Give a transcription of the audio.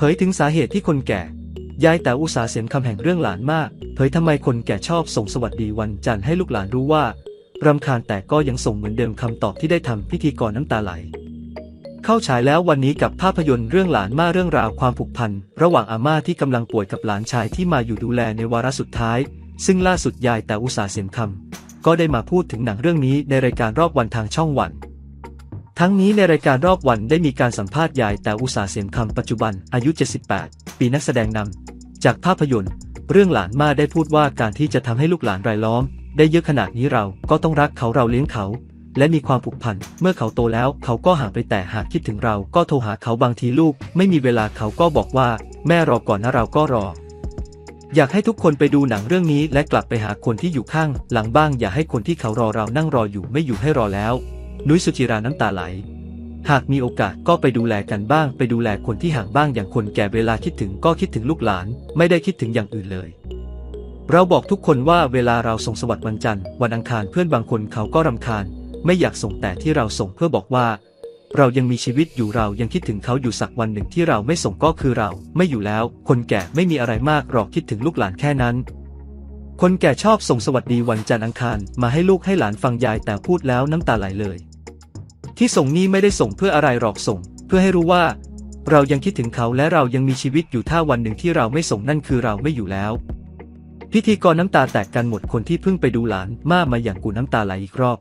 เผยถึงสาเหตุที่คนแก่ ยายแต่อุตสาเสียงคำแห่งเรื่องหลานมาก เผยทำไมคนแก่ชอบส่งสวัสดีวันจันทร์ให้ลูกหลานรู้ว่ารำคาญแต่ก็ยังส่งเหมือนเดิมคำตอบที่ได้ทำพิธีกรน้ำตาไหล เข้าฉายแล้ววันนี้กับภาพยนตร์เรื่องหลานมาเรื่องราวความผูกพัน ระหว่างอาม่าที่กำลังป่วยกับหลานชายที่มาอยู่ดูแลในวาระสุดท้าย ซึ่งล่าสุดยายแต่อุตสาเสียงคำก็ได้มาพูดถึงหนังเรื่องนี้ในรายการรอบวันทางช่องวัน ทั้งนี้ในรายการรอบวันได้มีการสัมภาษณ์ยายแต่อุตสาเสียงคำปัจจุบันอายุ 78 ปีนักแสดงนำจากภาพยนตร์ เรื่องหลานมาได้พูดว่าการที่จะทำให้ลูกหลานรายล้อม ได้เยอะขนาดนี้เราก็ต้องรักเขาเราเลี้ยงเขา และมีความผูกพันเมื่อเขาโตแล้วเขาก็ห่างไปแต่หากคิดถึงเราก็โทรหาเขาบางทีลูก ไม่มีเวลาเขาก็บอกว่า แม่รอก่อนนะเราก็รอ อยากให้ทุกคนไปดูหนังเรื่องนี้และกลับไปหาคนที่อยู่ข้าง หลังบ้างอย่าให้คนที่เขารอเรานั่งรออยู่ไม่อยู่ให้รอแล้ว นุ้ยสุจิราน้ำตาไหล หากมีโอกาสก็ไปดูแลกันบ้าง ไปดูแลคนที่ห่างบ้างอย่างคนแก่เวลาคิดถึงก็คิดถึงลูกหลาน ไม่ได้คิดถึงอย่างอื่นเลย เราบอกทุกคนว่าเวลาเราส่งสวัสดิ์วันจันทร์วันอังคารเพื่อนบางคนเขาก็รำคาญ ไม่อยากส่งแต่ที่เราส่งเพื่อบอกว่า เรายังมีชีวิตอยู่เรายังคิดถึงเขาอยู่สักวันหนึ่งที่เราไม่ส่งก็คือเรา ไม่อยู่แล้ว คนแก่ไม่มีอะไรมากหรอกคิดถึงลูกหลานแค่นั้นคนแก่ชอบส่งสวัสดีวันจันทร์อังคารมาให้ลูกให้หลานฟังยายแต่พูดแล้วน้ำตาไหลเลย ที่ส่งนี้ไม่ได้ส่งเพื่ออะไรหรอกส่ง เพื่อให้รู้ว่า เรายังคิดถึงเขาและเรายังมีชีวิตอยู่ถ้าวันหนึ่งที่เราไม่ส่งนั่นคือเราไม่อยู่แล้ว พิธีกรน้ำตาแตกกันหมดคนที่เพิ่งไปดูหลาน มามาอย่างกูน้ำตาไหลอีกรอบ